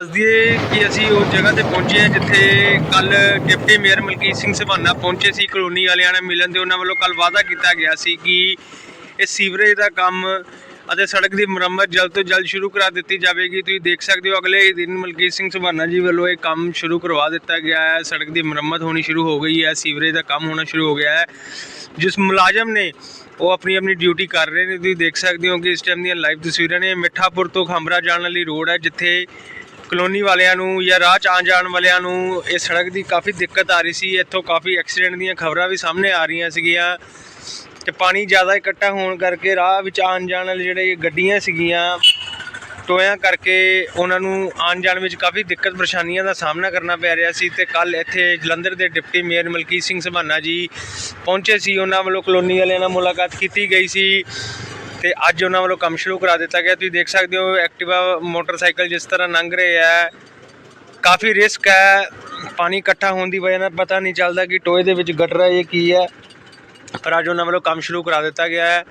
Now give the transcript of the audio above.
ਦੱਸਦੀਏ ਕਿ ਅਸੀਂ ਉਸ ਜਗ੍ਹਾ ਤੇ ਪਹੁੰਚੇ ਹਾਂ ਜਿੱਥੇ ਕੱਲ ਡਿਪਟੀ ਮੇਅਰ ਮਲਕੀਤ ਸਿੰਘ ਸਭਾਨਾ ਪਹੁੰਚੇ ਸੀ ਕਲੋਨੀ ਵਾਲਿਆਂ ਨਾਲ ਮਿਲਣ ਤੇ ਉਹਨਾਂ ਵੱਲੋਂ ਕੱਲ ਵਾਅਦਾ ਕੀਤਾ ਗਿਆ ਸੀ ਕਿ ਇਹ ਸੀਵਰੇਜ ਦਾ ਕੰਮ ਅਤੇ ਸੜਕ ਦੀ ਮੁਰੰਮਤ ਜਲਦ ਤੋਂ ਜਲਦ ਸ਼ੁਰੂ ਕਰਾ ਦਿੱਤੀ ਜਾਵੇਗੀ। ਤੁਸੀਂ ਦੇਖ ਸਕਦੇ ਹੋ ਅਗਲੇ ਹੀ ਦਿਨ ਮਲਕੀਤ ਸਿੰਘ ਸਭਾਨਾ ਜੀ ਵੱਲੋਂ ਇਹ ਕੰਮ ਸ਼ੁਰੂ ਕਰਵਾ ਦਿੱਤਾ ਗਿਆ ਹੈ। ਸੜਕ ਦੀ ਮੁਰੰਮਤ ਹੋਣੀ ਸ਼ੁਰੂ ਹੋ ਗਈ ਹੈ, ਸੀਵਰੇਜ ਦਾ ਕੰਮ ਹੋਣਾ ਸ਼ੁਰੂ ਹੋ ਗਿਆ ਹੈ। ਜਿਸ ਮੁਲਾਜ਼ਮ ਨੇ ਉਹ ਆਪਣੀ ਆਪਣੀ ਡਿਊਟੀ ਕਰ ਰਹੇ ਨੇ। ਤੁਸੀਂ ਦੇਖ ਸਕਦੇ ਹੋ ਕਿ ਇਸ ਟਾਈਮ ਦੀਆਂ ਲਾਈਵ ਤਸਵੀਰਾਂ ਨੇ ਮਿੱਠਾਪੁਰ ਤੋਂ ਖੰਬਰਾ ਜਾਣ ਵਾਲੀ ਰੋਡ ਹੈ, ਜਿੱਥੇ ਕਲੋਨੀ ਵਾਲਿਆਂ ਨੂੰ ਜਾਂ ਰਾਹ 'ਚ ਆਉਣ ਜਾਣ ਵਾਲਿਆਂ ਨੂੰ ਇਹ ਸੜਕ ਦੀ ਕਾਫੀ ਦਿੱਕਤ ਆ ਰਹੀ ਸੀ। ਇੱਥੋਂ ਕਾਫੀ ਐਕਸੀਡੈਂਟ ਦੀਆਂ ਖਬਰਾਂ ਵੀ ਸਾਹਮਣੇ ਆ ਰਹੀਆਂ ਸੀਗੀਆਂ ਤੇ ਪਾਣੀ ਜ਼ਿਆਦਾ ਇਕੱਠਾ ਹੋਣ ਕਰਕੇ ਰਾਹ ਵਿੱਚ ਆਉਣ ਜਾਣ ਵਾਲੇ ਜਿਹੜੇ ਗੱਡੀਆਂ ਸੀਗੀਆਂ, ਟੋਇਆਂ ਕਰਕੇ ਉਹਨਾਂ ਨੂੰ ਆਉਣ ਜਾਣ ਵਿੱਚ ਕਾਫੀ ਦਿੱਕਤ ਪਰੇਸ਼ਾਨੀਆਂ ਦਾ ਸਾਹਮਣਾ ਕਰਨਾ ਪੈ ਰਿਹਾ ਸੀ ਤੇ ਕੱਲ ਇੱਥੇ ਜਲੰਧਰ ਦੇ ਡਿਪਟੀ ਮੇਅਰ ਮਲਕੀਤ ਸਿੰਘ ਸਭਾਨਾ ਜੀ ਪਹੁੰਚੇ ਸੀ। ਉਹਨਾਂ ਵੱਲੋਂ ਕਲੋਨੀ ਵਾਲਿਆਂ ਨਾਲ ਮੁਲਾਕਾਤ ਕੀਤੀ ਗਈ ਸੀ। ਤੇ ਅੱਜ ਉਹਨਾਂ ਵੱਲੋਂ ਕੰਮ ਸ਼ੁਰੂ ਕਰਾ ਦਿੱਤਾ ਗਿਆ। ਤੁਸੀਂ ਦੇਖ ਸਕਦੇ ਹੋ, ਐਕਟਿਵਾ ਮੋਟਰਸਾਈਕਲ ਜਿਸ ਤਰ੍ਹਾਂ ਲੰਘ ਰਹੇ ਹੈ ਕਾਫੀ ਰਿਸਕ ਹੈ। ਪਾਣੀ ਇਕੱਠਾ ਹੋਣ ਦੀ ਵਜ੍ਹਾ ਨਾਲ ਪਤਾ ਨਹੀਂ ਚੱਲਦਾ ਕਿ ਟੋਏ ਦੇ ਵਿੱਚ ਗਟਰ ਹੈ ਇਹ ਕੀ ਹੈ। ਪਰ ਅੱਜ ਉਹਨਾਂ ਵੱਲੋਂ ਕੰਮ ਸ਼ੁਰੂ ਕਰਾ ਦਿੱਤਾ ਗਿਆ ਹੈ।